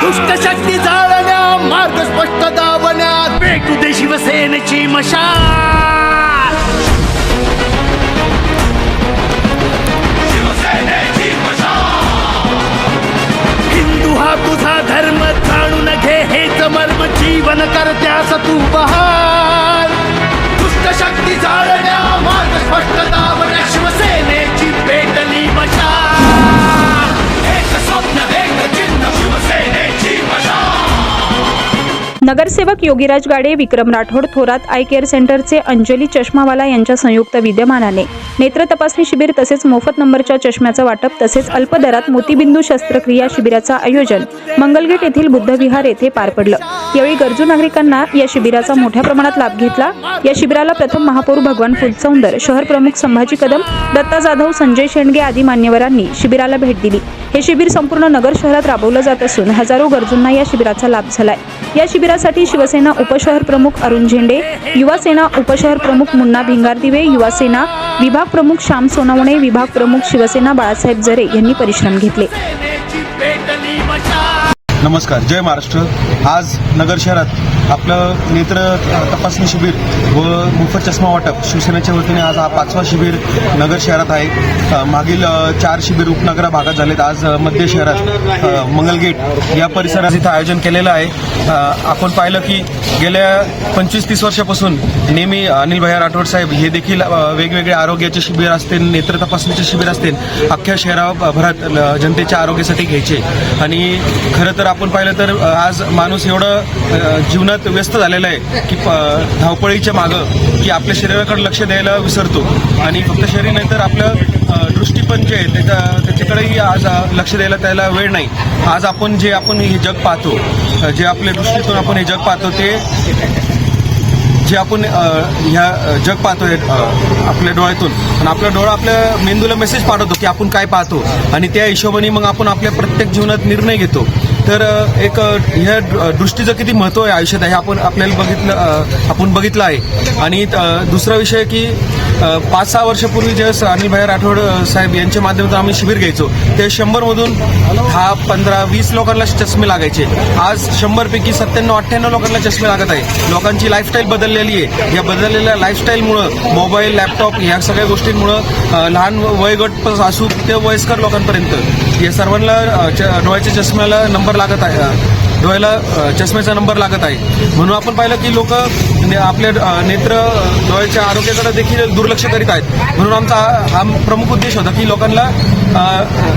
दुष्ट शक्ती जाळण्या मार्ग स्पष्ट दाबण्यात भेटू दे शिवसेनेची मशाल! हिंदू हा तुझा धर्म जाणून घे हेच मर्म जीवन करत्यास तू बहाल! नगरसेवक योगीराज गाडे विक्रम राठोड थोरात आय केअर सेंटरचे अंजली चष्मावाला यांच्या संयुक्त विद्यमानाने. नेत्र तपासणी शिबिर तसेच मोफत नंबरच्या चष्म्याचं वाटप तसेच अल्पदरात मोतीबिंदू शस्त्रक्रिया शिबिराचं आयोजन मंगलगेट येथील बुद्धविहार येथे पार पडलं. यावेळी गरजू नागरिकांना या शिबिराचा मोठ्या प्रमाणात लाभ घेतला. या शिबिराला प्रथम महापौर भगवान फुलसौंदर शहर प्रमुख संभाजी कदम दत्ता जाधव संजय शेंडगे आदी मान्यवरांनी शिबिराला भेट दिली. हे शिबिर संपूर्ण नगर शहरात राबवलं जात असून हजारो गरजूंना या शिबिराचा लाभ झालाय. या शिबिरात यासाठी शिवसेना उपशहर प्रमुख अरुण झेंडे युवासेना उपशहर प्रमुख मुन्ना भिंगार दिवे युवासेना विभाग प्रमुख श्याम सोनवणे विभाग प्रमुख शिवसेना बाळासाहेब जरे यांनी परिश्रम घेतले. नमस्कार जय महाराष्ट्र. आज नगर शहरात आपलं नेत्र तपासणी शिबिर व मोफत चष्मा वाटप शिवसेनेच्या वतीने आज हा पाचवा शिबिर नगर शहरात आहे. मागील चार शिबिर उपनगरा भागात झालेत. आज मध्य शहरात मंगलगेट या परिसरात इथं आयोजन केलेलं आहे. आपण पाहिलं की गेल्या पंचवीस तीस वर्षापासून नेहमी अनिल भैया राठोड साहेब हे देखील वेगवेगळे आरोग्याचे शिबिर असतील नेत्र तपासणीचे शिबिर असतील अख्ख्या शहराभरात जनतेच्या आरोग्यासाठी घ्यायचे. आणि खरं तर आपण पाहिलं तर आज माणूस एवढं जीवनात व्यस्त झालेला आहे की प- धावपळीच्या मागं की आपल्या शरीराकडे लक्ष द्यायला विसरतो. आणि फक्त शरीर नाही तर आपलं दृष्टी पण जे आहे त्याच्या त्याच्याकडेही आज लक्ष द्यायला त्याला वेळ नाही. आज आपण जे आपण हे जग पाहतो जे आपल्या दृष्टीतून आपण हे जग पाहतो ते जे आपण ह्या जग पाहतोय आपल्या डोळ्यातून. आणि आपला डोळा आपल्या मेंदूला मेसेज पाठवतो की आपण काय पाहतो. आणि त्या हिशोबाने मग आपण आपल्या प्रत्येक जीवनात निर्णय घेतो. तर एक ह्या द- दृष्टीचं किती महत्त्व आहे आयुष्यात हे आपण आपल्याला बघितलं आपण बघितलं आहे. आणि दुसरा विषय की पाच सहा वर्षापूर्वी ज्यावेळेस अनिलभाई राठोड साहेब यांच्या माध्यमातून आम्ही शिबिर घ्यायचो ते शंभरमधून दहा पंधरा वीस लोकांना चष्मे लागायचे. आज शंभरपैकी सत्त्याण्णव अठ्ठ्याण्णव लोकांना चष्मे लागत आहे. लोकांची लाईफस्टाईल बदललेली आहे. या बदललेल्या लाईफस्टाईलमुळं मोबाईल लॅपटॉप या सगळ्या गोष्टींमुळं लहान वयगट प- असू ते वयस्कर लोकांपर्यंत या सर्वांना च- डोळ्याच्या चष्म्याला नंबर लागत आहे डोळ्याला चष्म्याचा नंबर लागत आहे. म्हणून आपण पाहिलं की लोक म्हणजे आपल्या नेत्र डोळ्याच्या आरोग्याकडे देखील दुर्लक्ष करीत आहेत. म्हणून आमचा हा प्रमुख उद्देश होता की लोकांना या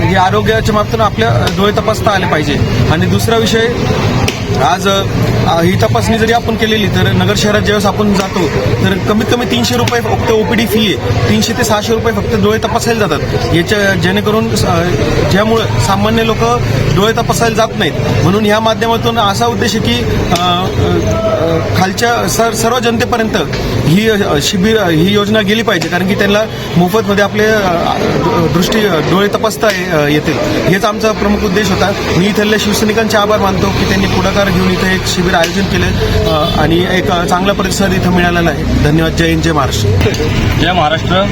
हे आरोग्याच्या बाबतीत आपल्या डोळे तपासता आले पाहिजे. आणि दुसरा विषय आज ही तपासणी जरी आपण केलेली तर नगर शहरात ज्यावेळेस आपण जातो तर कमीत कमी तीनशे रुपये फक्त ओपीडी फी आहे. तीनशे ते सहाशे रुपये फक्त डोळे तपासायला जातात. याच्या जेणेकरून अ, ज्यामुळं सामान्य लोक डोळे तपासायला जात नाहीत. म्हणून ह्या माध्यमातून असा उद्देश आहे की खालच्या सर सर्व जनतेपर्यंत ही शिबिर ही योजना गेली पाहिजे. कारण की त्यांना मोफतमध्ये आपले दृष्टी डोळे तपासता येतील. हेच आमचा प्रमुख उद्देश होता. मी इथल्या शिवसैनिकांचे आभार मानतो की त्यांनी पुढाकार घेऊन इथे एक शिबिर आयोजन केलं आणि एक चांगला प्रतिसाद इथं मिळालेला आहे. धन्यवाद. जय हिंद जय महाराष्ट्र. जय महाराष्ट्र.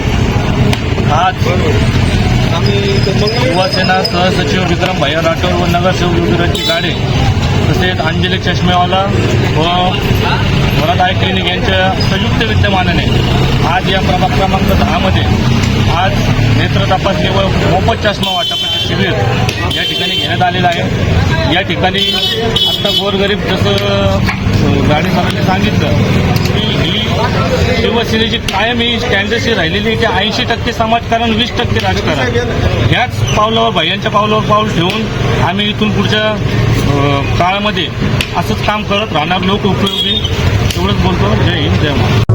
आज युवासेना सहसचिव विक्रम भैया राठोड व नगरसेवक योगीराजची गाडे तसेच अंजली चष्मेवाला व वरात क्लिनिक यांच्या संयुक्त विद्यमानाने आज या प्रभाग क्रमांक दहामध्ये आज नेत्र तपासणी व मोफत चष्मा वाटपाचे शिबिर या ठिकाणी घेण्यात आलेलं आहे. या ठिकाणी आत्ता गोरगरीब जसं अ, गाडी सरांनी सांगितलं की ही शिवसेनेची कायम ही स्टँडर्डशी राहिलेली की ऐंशी टक्के समाजकारण वीस टक्के राजकारण. ह्याच पावलावर भाय्यांच्या पावलावर पाऊल ठेवून आम्ही इथून पुढच्या काळामध्ये असंच काम करत राहणार. लोक उपयोगी. एवढंच बोलतो. जय हिंद जय महाराज